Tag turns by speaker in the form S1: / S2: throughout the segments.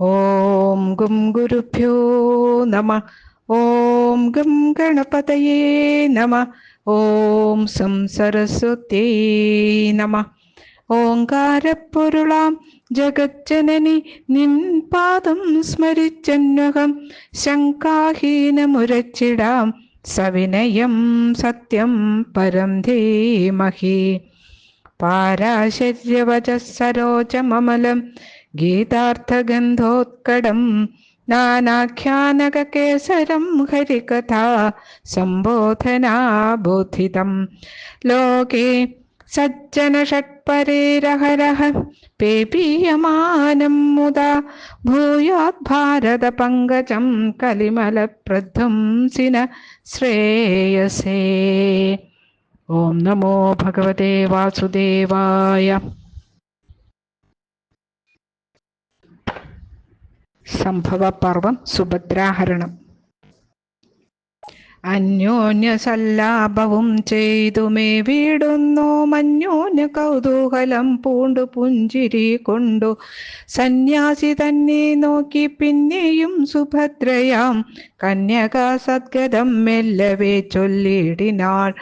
S1: ഓം ഗും ഗുരുഭ്യോ നമ. ഓം ഗം ഗണപതയേ നമ. ഓം സം സരസ്വത്യേ നമ. ഓങ്കാരപ്പൊരുളാം ജഗജ്ജനനി നിൻ പാദം സ്മരിച്ചന്വകം ശങ്കാഹീനമുരച്ചിടാം സവിനയം സത്യം പരം ധീമഹി. പാരാശര്യവചസരോജമമലം ഗീതാർത്ഥഗന്ധോത്കടം നാനാഖ്യാനകേസരം ഹരികഥാ സംബോധനാബോധിതം. ലോകേ സജ്ജന ഷട്പരേരഹരഹ പേപീയമാനം മുദാ ഭൂയാത് ഭാരത പങ്കജം കലിമലപ്രധ്വംസിന ശ്രേയസേ. ഓം നമോ ഭഗവതേ വാസുദേവായ സംഭവപർവം സുഭദ്രാഹരണം. അന്യോന്യസല്ലാപവും ചെയ്തുമേ വീടുന്നു മഞ്ഞോന്യ കൗതൂഹലം പൂണ്ടു പുഞ്ചിരി കൊണ്ടു. സന്യാസി തന്നെ നോക്കി പിന്നെയും സുഭദ്രയാം. കന്യകാ സദ്ഗതം മെല്ലവേ ചൊല്ലിടിനാൾ.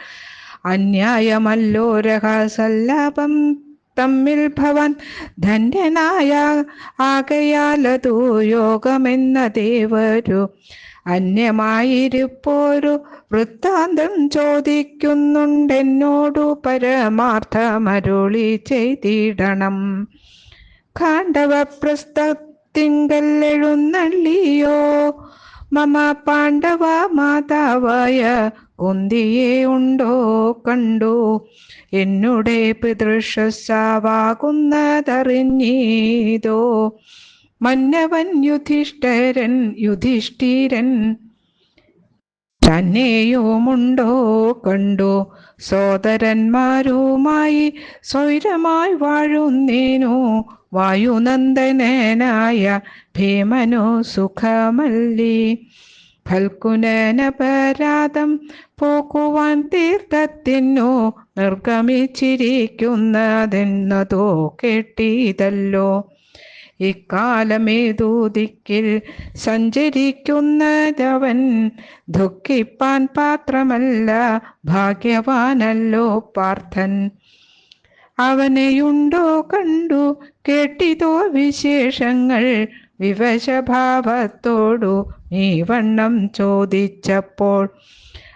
S1: അന്യായമല്ലോ രഹസല്ലാപം തമ്മിൽ ഭവൻ ധന്യനായ ആകയാലതു യോഗമെന്ന ദേവരു അന്യമായിരിപ്പോരു വൃത്താന്തം ചോദിക്കുന്നുണ്ടെന്നോടു പരമാർത്ഥമരുളി ചെയ്തിടണം. കാണ്ഡവ പ്രസ്തത്തിങ്കല്ലെഴുന്നള്ളിയോ മമ പാണ്ഡവ മാതാവായ കുന്തിയെ ഉണ്ടോ കണ്ടോ? എന്നുടെ പിതൃഷസ്സാവാകുന്നതറിഞ്ഞീതോ മന്നവൻ യുധിഷ്ഠരൻ യുധിഷ്ഠിരൻ. തന്നെയുമുണ്ടോ കണ്ടോ? സോദരന്മാരുമായി സ്വൈരമായി വാഴുന്നേനു? വായുനന്ദനായ ഭീമനു സുഖമല്ലി. ഫൽക്കുനപരാധം പോക്കുവാൻ തീർത്ഥത്തിനു നിർഗമിച്ചിരിക്കുന്നതെന്നതോ കേട്ടിതല്ലോ. ഇക്കാലമേതു ദിക്കിൽ സഞ്ചരിക്കുന്നതവൻ ദുഃഖിപ്പാൻ പാത്രമല്ല ഭാഗ്യവാനല്ലോ പാർത്ഥൻ. അവനെയുണ്ടോ കണ്ടു കേട്ടിതോ വിശേഷങ്ങൾ വിവശഭാവത്തോടു നീ വണ്ണം ചോദിച്ചപ്പോൾ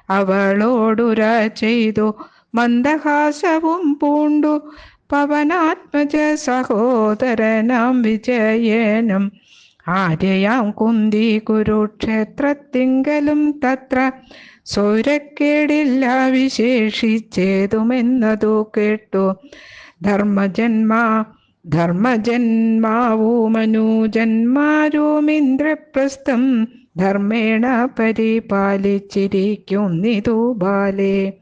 S1: അവളോടുര ചെയ്തു മന്ദഹാസവും പൂണ്ടു. പവനാത്മജ സഹോദരനാം വിജയനും. ആര്യയാം കുന്തി കുരുക്ഷേത്രത്തിങ്കലും തത്ര സൗരക്കേടില്ല വിശേഷിച്ചേതുമെന്നതു കേട്ടു. ധർമ്മജന്മാ ധർമ്മജന്മാവുമനുജന്മാരും ഇന്ദ്രപ്രസ്ഥം ധർമ്മേണ പരിപാലിച്ചിരിക്കുന്നിതു ബാലേ.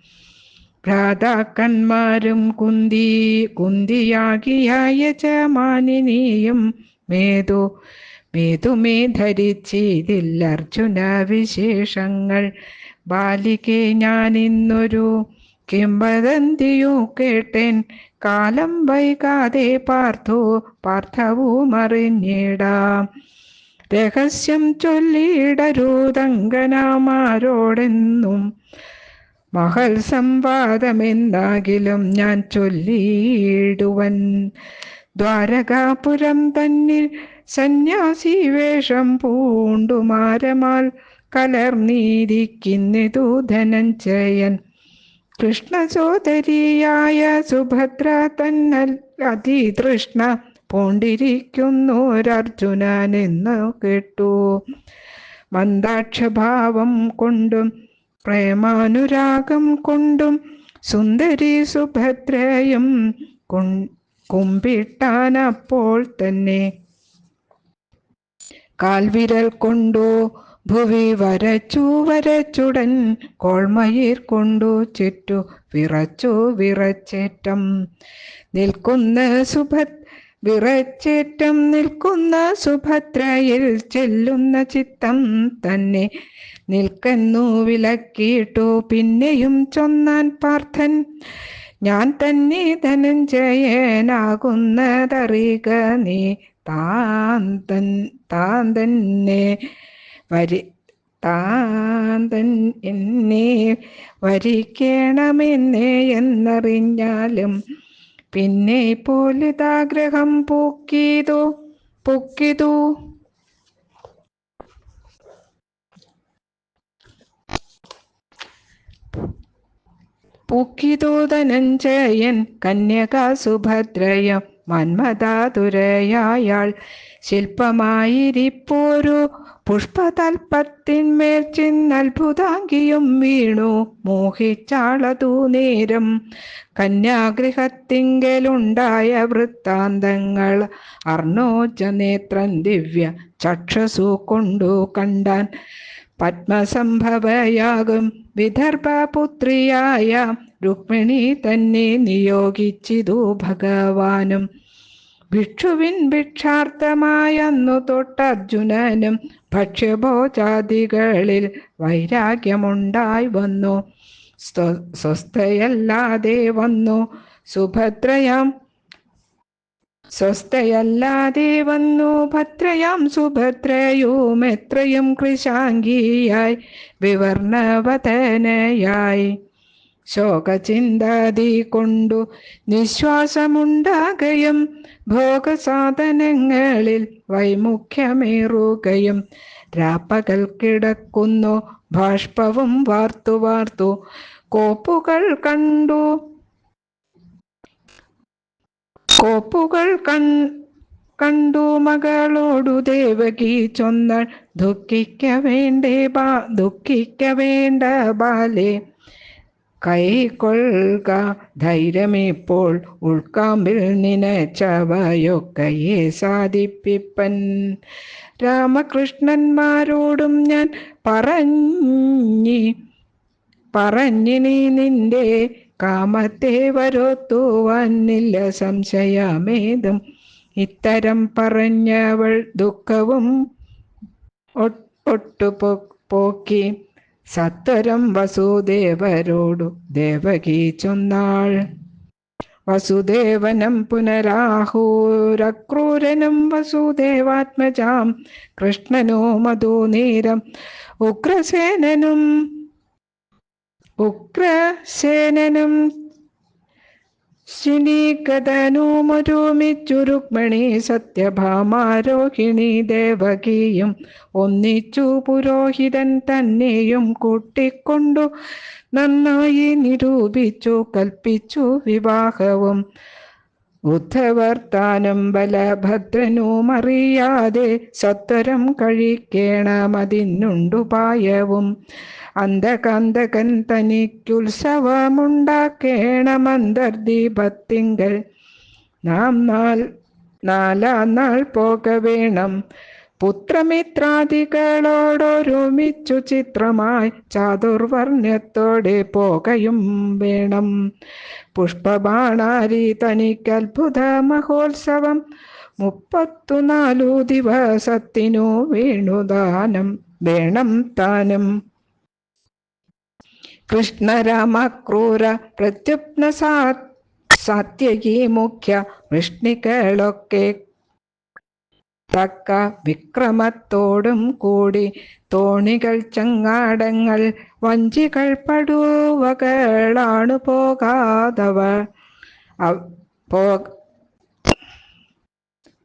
S1: ഭ്രാതാക്കന്മാരും കുന്തി കുന്തിയാകിയ യജമാനിനിയും മേതു മേതുമേ ധരിച്ചിതില്ല അർജുന വിശേഷങ്ങൾ. ബാലികെ ഞാനിന്നൊരു കിംബദന്തിയു കേട്ടേൻ. കാലം വൈകാതെ പാർത്തു പാർത്ഥവും അറിഞ്ഞിടാം രഹസ്യം ചൊല്ലിയിടരൂതങ്കനാമാരോടെന്നും മഹൽ സംവാദമെന്നാകിലും ഞാൻ ചൊല്ലിയിടുവൻ. ദ്വാരകാപുരം തന്നിൽ സന്യാസി വേഷം പൂണ്ടുമാരമാൽ കലർന്നീരിക്കുന്നതു ധനഞ്ജയൻ. കൃഷ്ണസോദരിയായ സുഭദ്ര തന്നൽ അതിതൃഷ്ണ പൂണ്ടിരിക്കുന്നൊരർജുനനെന്നു കേട്ടു. മന്ദാക്ഷഭാവം കൊണ്ടും പ്രേമാനുരാഗം കൊണ്ടും സുന്ദരി സുഭദ്രയും കുമ്പിട്ടാനപ്പോൾ തന്നെ. കാൽവിരൽ കൊണ്ടു ഭുവി വരച്ചു വരച്ചുടൻ കോൾമയിർ കൊണ്ടു ചുറ്റു വിറച്ചു വിറച്ചേറ്റം. നിൽക്കുന്ന സുഭത് വിറച്ചേറ്റം നിൽക്കുന്ന സുഭദ്രയിൽ ചെല്ലുന്ന ചിത്തം തന്നെ നിൽക്കുന്നു വിലക്കിയിട്ടു പിന്നെയും ചൊന്നാൻ പാർത്ഥൻ. ഞാൻ തന്നെ ധനഞ്ജയനാകുന്നതറിയുക നീ താൻ തൻ താൻ തന്നെ വരി താൻ തൻ എന്നെ വരിക്കണമെന്നേ എന്നറിഞ്ഞാലും പിന്നെ പോലിതാഗ്രഹം പൊക്കിതു പൂക്കിതു. പൂക്കിതൂതനഞ്ചയൻ കന്യക സുഭദ്രയം മന്മതാതുരയായാൾ ശില്പമായിരിപ്പോരു പുഷ്പതൽപ്പത്തിന്മേൽ ചിന്നത്ഭുതാങ്കിയും വീണു. മോഹിച്ചാളതു നേരം കന്യാഗൃഹത്തിങ്കലുണ്ടായ വൃത്താന്തങ്ങൾ. അർണോജ നേത്രൻ ദിവ്യ ചക്ഷസു കൊണ്ടു കണ്ടാൻ പത്മസംഭവയാകും. വിദർഭപുത്രിയായ രുക്മിണി തന്നെ നിയോഗിച്ചിതു ഭഗവാനും. ഭിക്ഷുവിൻ ഭിക്ഷാർത്ഥമായെന്നു തൊട്ടർജുനനും ഭക്ഷ്യഭോജാദികളിൽ വൈരാഗ്യമുണ്ടായി വന്നു. സ്വസ്ഥയല്ലാതെ വന്നു. സുഭദ്രയാം സ്വസ്ഥയല്ലാതെ വന്നു. ഭദ്രയാം സുഭദ്രയും എത്രയും കൃശാംഗിയായി വിവർണവതനയായി. ശോകചിന്താതി കൊണ്ടു നിശ്വാസമുണ്ടാകയും ഭോഗസാധനങ്ങളിൽ വൈമുഖ്യമേറുകയും രാപ്പകൽ കിടക്കുന്നു ബാഷ്പവും വാർത്തു വാർത്തു കോപ്പുകൾ കണ്ടു. കോപ്പുകൾ കൺ കണ്ടു മകളോടു ദേവകി ചൊന്നാൾ ദുഃഖിക്ക വേണ്ടേ ബാ ദുഃഖിക്ക വേണ്ട ബാലേ. കൈക്കൊള്ളുക ധൈര്യമിപ്പോൾ ഉൾക്കാമ്പിൽ നിനച്ചവയൊക്കയെ സാധിപ്പിപ്പൻ. രാമകൃഷ്ണന്മാരോടും ഞാൻ പറഞ്ഞി പറഞ്ഞി പറഞ്ഞിനി നിന്റെ കാമത്തെ വരോത്തുവാനില്ല സംശയമേതും. ഇത്തരം പറഞ്ഞവൾ ദുഃഖവും ഒട്ടു പോക്കി സത്വരം വസുദേവരോടു ദേവകി ചൊന്നാൾ. വസുദേവനം പുനരാഹൂരക്രൂരനും വസുദേവാത്മജാം കൃഷ്ണനോ മധുനീരം ഉഗ്രസേനനും ഉഗ്രസേനനും ശിനീകതനുമൊരുമിച്ചു രുക്മിണി സത്യഭാമാരോഹിണി ദേവകിയും ഒന്നിച്ചു പുരോഹിതൻ തന്നെയും കൂട്ടിക്കൊണ്ടു നന്നായി നിരൂപിച്ചു കൽപ്പിച്ചു വിവാഹവും. ഉദ്ധവർത്താനം ബലഭദ്രനും അറിയാതെ സത്വരം കഴിക്കേണമതിനുണ്ടുപായവും അന്തകാന്തകൻ തനിക്കുത്സവമുണ്ടാക്കേണമന്തർദീപത്തിങ്കൽ നാം നാൾ നാലാം നാൾ പോക വേണം പുത്രമിത്രാദികളോടൊരുമിച്ചു ചിത്രമായി ചാതുർവർണത്തോടെ പോകയും വേണം. പുഷ്പബാണാരി തനിക്കത്ഭുത മഹോത്സവം മുപ്പത്തുനാലു ദിവസത്തിനു വേണുദാനം. വേണം താനും. കൃഷ്ണരാമ ക്രൂര പ്രത്യുപ്ന സാത്യകി മുഖ്യ വൃഷ്ണികളൊക്കെ തക്ക വിക്രമത്തോടും കൂടി തോണികൾ ചങ്ങാടങ്ങൾ വഞ്ചികൾ പടുവകളാണു പോകാതവ.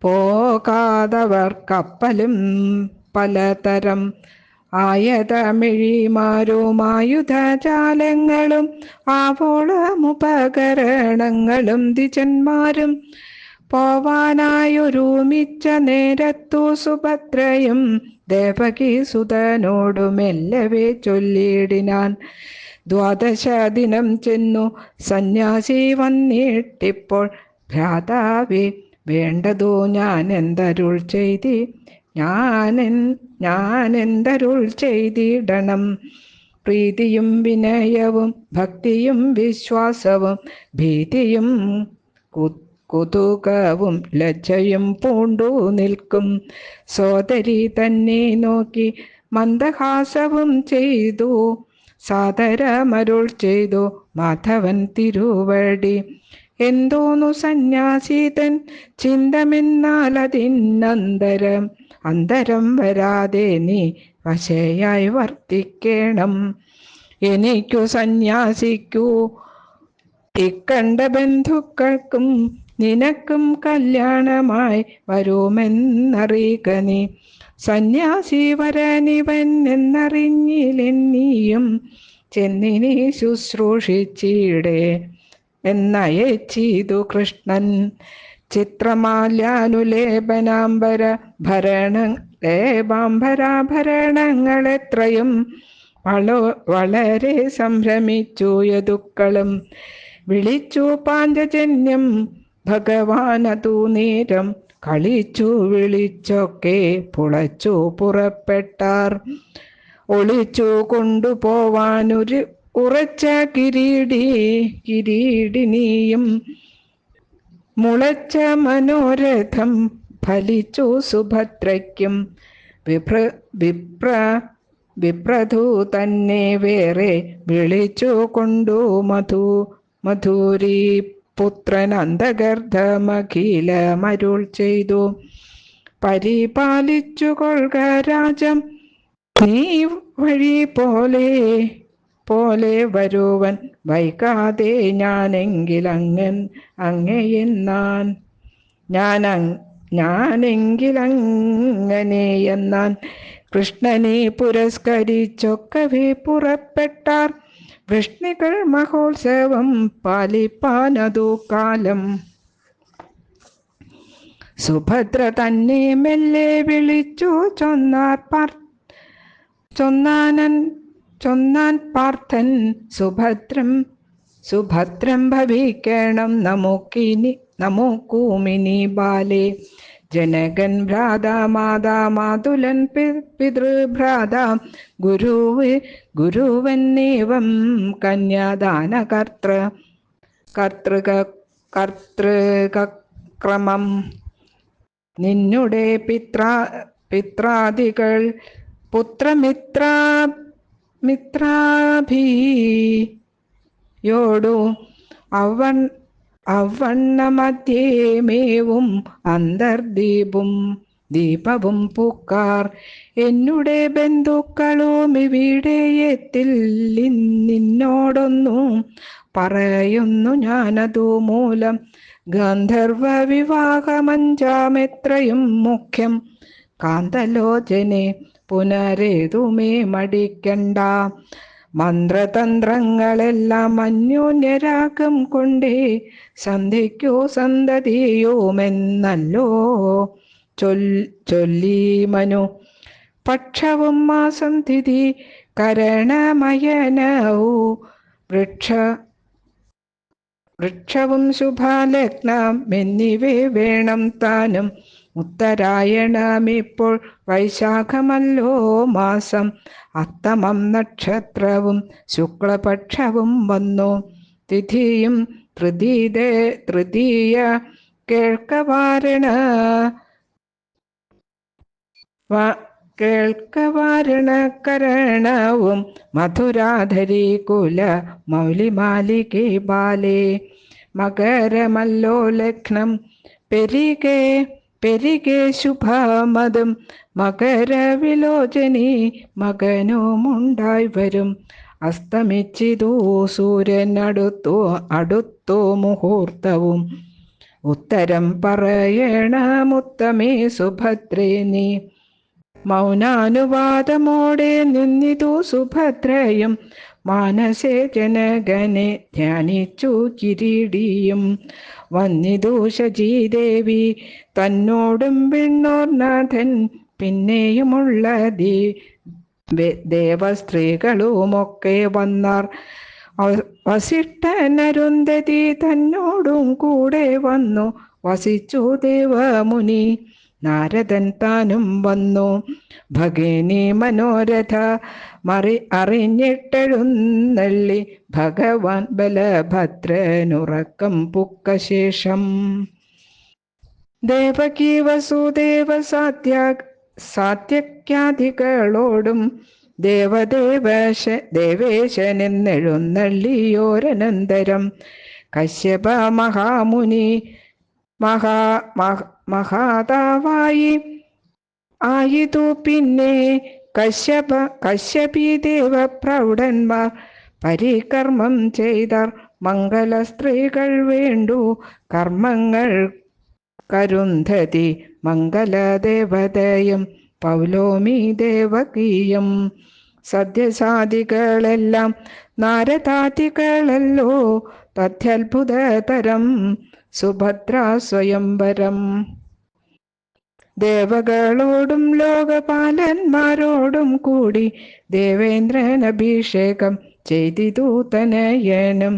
S1: പോകാതവർ കപ്പലും പലതരം ആയതമിഴിമാരും ആയുധജാലങ്ങളും ആവോളമുപകരണങ്ങളും ദ്വിജന്മാരും പോവാനായൊരുമിച്ച നേരത്തു സുഭദ്രയും ദേവകി സുതനോടുമെല്ലവേ ചൊല്ലിയിടിനാൻ. ദ്വാദശ ദിനം ചെന്നു സന്യാസി വന്നിട്ടിപ്പോൾ ഭ്രാതാവേ വേണ്ടതു ഞാൻ എന്തരുൾ ചെയ്തി? ഞാനെൻ ഞാൻ എന്തരുൾ ചെയ്തിടണം? പ്രീതിയും വിനയവും ഭക്തിയും വിശ്വാസവും ഭീതിയും കുതുകവും ലജ്ജയും പൂണ്ടു നിൽക്കും. സോദരി തന്നെ നോക്കി മന്ദഹാസവും ചെയ്തു. സാദരമരുൾ ചെയ്തു മാധവൻ തിരുവടി. എന്തോന്നു സന്യാസീതൻ ചിന്തമെന്നാലതിന്നന്തരം അന്തരം വരാതെ നീ വശയായി വർത്തിക്കണം. എനിക്കു സന്യാസിക്കൂ. ഇക്കണ്ട ബന്ധുക്കൾക്കും നിനക്കും കല്യാണമായി വരുമെന്നറിയുക നീ. സന്യാസി വരനിവൻ എന്നറിഞ്ഞില്ലെന്നീയും ചെന്നിനി ശുശ്രൂഷിച്ചിടെ. എന്നയച്ചിതു കൃഷ്ണൻ. ചിത്രമാല്യാനുലേപനാംബര ഭരണ ലേപാംബരാഭരണങ്ങൾ എത്രയും വള വളരെ സംഭ്രമിച്ചു യതുക്കളും വിളിച്ചു പാഞ്ചജന്യം ഭഗവാനതു നേരം കളിച്ചു വിളിച്ചൊക്കെ പുളച്ചു പുറപ്പെട്ടാർ. ഒളിച്ചു കൊണ്ടുപോവാനൊരു ഉറച്ച കിരീടി കിരീടിനിയും മുളച്ച മനോരഥം ഫലിച്ചു സുഭദ്രയ്ക്കും. വിപ്ര വിപ്ര വിപ്രധു തന്നെ വേറെ വിളിച്ചു കൊണ്ടു മധു. മധൂരി പുത്രൻ അന്തഗർദ്ധമഖില മരുൾ ചെയ്തു. പരിപാലിച്ചു കൊള്ളുക രാജം. നീ വഴി പോലെ പോലെ വരുവൻ വൈകാതെ ഞാനെങ്കിൽ അങ്ങൻ നാൻ ഞാൻ ഞാനെങ്കിൽ അങ്ങനെ എന്നാൻ. കൃഷ്ണനെ പുരസ്കരിച്ചൊക്കവേ പുറപ്പെട്ടാർ. വൃഷ്ണികൾ മഹോത്സവം പാലിപ്പാനതു കാലം. സുഭദ്ര തന്നെ മെല്ലെ വിളിച്ചു ചൊന്നാർ പാർ ചൊന്നാനൻ ചൊന്നാൻ പാർത്ഥൻ സുഭദ്രം സുഭദ്രം ഭവിക്കണം നമുക്കിനി നമുക്കൂമിനി ബാലെ. ജനകൻ ഭ്രാത മാതാ മാതുലൻ പിതൃഭ്രാത. ഗുരുവ് ഗുരുവന്നേവം കന്യാദാന കർത്തൃ കർത്തൃക കർത്തൃകക്രമം. നിന്നുടെ പിത്ര പിത്രാദികൾ പുത്രമിത്ര മിത്രാഭിയോടു അവൻ അവണ്ണമധ്യമേവും അന്തർദീപും ദീപവും പൂക്കാർ. എന്നുടെ ബന്ധുക്കളും ഇവിടെ എത്തില്ലിന്നോടൊന്നു പറയുന്നു ഞാനതു മൂലം. ഗന്ധർവ വിവാഹമഞ്ചാമെത്രയും മുഖ്യം. കാന്തലോചനെ പുനരേതുമേ മടിക്കണ്ട. മന്ത്രതന്ത്രങ്ങളെല്ലാം അന്യോന്യരാഗം കൊണ്ടേ സന്ധിക്കോ സന്തതിയോമെന്നല്ലോ. ചൊൽ ചൊല്ലി മനു. പക്ഷവും മാസന്ധിതി കരണമയനവൂ വൃക്ഷ വൃക്ഷവും ശുഭാലഗ്നം എന്നിവേ വേണം താനും. ഉത്തരായണമിപ്പോൾ വൈശാഖമല്ലോ മാസം. അത്തമം നക്ഷത്രവും ശുക്ലപക്ഷവും വന്നു. തിഥിയും തൃതീതേ തൃതീയ കേൾക്കവാരണ. കേൾക്കവാരണകരണവും മധുരാധരി കുല മൗലിമാലികെ ബാലേ. മകരമല്ലോ ലഗ്നം പെരികെ. പെരികെ ശുഭമതും മകരവിലോചനി മകനുമുണ്ടായി വരും. അസ്തമിച്ചിതു സൂര്യൻ അടുത്തു അടുത്തു മുഹൂർത്തവും. ഉത്തരം പറയണമുത്തമേ സുഭദ്രേ നീ മൗനാനുവാദമോടെ നിന്നിതു സുഭദ്രയും. മാനസേ ജനകനെ ധ്യാനിച്ചു കിരീടിയും. വന്നിതു ശചീദേവി തന്നോടും പിന്നോർനാഥൻ പിന്നെയുമുള്ള ദീ ദേവസ്ത്രീകളുമൊക്കെ വന്നാർ. വസിഷ്ഠനരുന്ധതി തന്നോടും കൂടെ വന്നു. വസിച്ചു ദേവമുനി നാരദൻ താനും വന്നു. ഭഗിനി മനോരഥ മറി അറിഞ്ഞിട്ടെഴുന്നള്ളി. ഭഗവാൻ ബലഭദ്രനുറക്കം പുക്കശേഷം. ദേവകി വസുദേവ സാത്യ സാത്യക്യാദികളോടും ദേവദേവശ ദേവേശനെന്നെഴുന്നള്ളിയോരനന്തരം. കശ്യപ മഹാമുനി മഹാ മഹ- മഹാതാവായി. ആയിതു പിന്നെ കശ്യപ കശ്യപി ദേവ പ്രൗഢന്മാർ പരികർമ്മം ചെയ്താർ മംഗല സ്ത്രീകൾ വേണ്ടു. കർമ്മങ്ങൾ കരുന്ധതി മംഗലദേവതയും. പൗലോമി ദേവകീയം. സദ്യസാദികളെല്ലാം നാരദാദികളല്ലോ. തത്യത്ഭുതതരം സുഭദ്ര സ്വയംവരം. ദേവകളോടും ലോകപാലന്മാരോടും കൂടി ദേവേന്ദ്രൻ അഭിഷേകം ചെയ്തിതു തനയനും.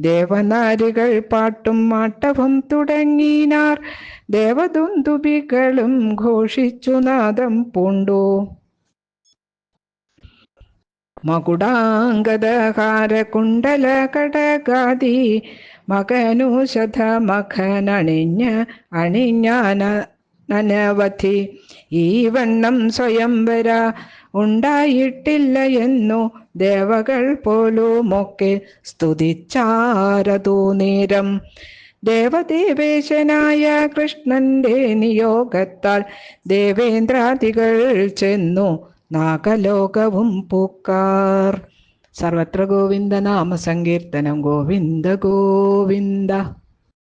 S1: ദേവനാരികൾ പാട്ടും മാട്ടവും തുടങ്ങിനാർ ദേവദുന്തുബികളും ഘോഷിച്ചു നാദം പൂണ്ടു. മകുടാംഗദഹാര കുണ്ടല കടകാതി മകനുശത മഖനണിഞ്ഞ് അണിഞ്ഞാന നനവധി. ഈ വണ്ണം സ്വയംവര ഉണ്ടായിട്ടില്ല എന്നു ദേവകൾ പോലുമൊക്കെ സ്തുതിച്ചാരതു നേരം. ദേവദേവേശനായ കൃഷ്ണന്റെ നിയോഗത്താൽ ദേവേന്ദ്രാദികൾ ചെന്നു നാഗലോകവും പൂക്കാർ. സർവത്ര ഗോവിന്ദ നാമസങ്കീർത്തനം ഗോവിന്ദ ഗോവിന്ദ.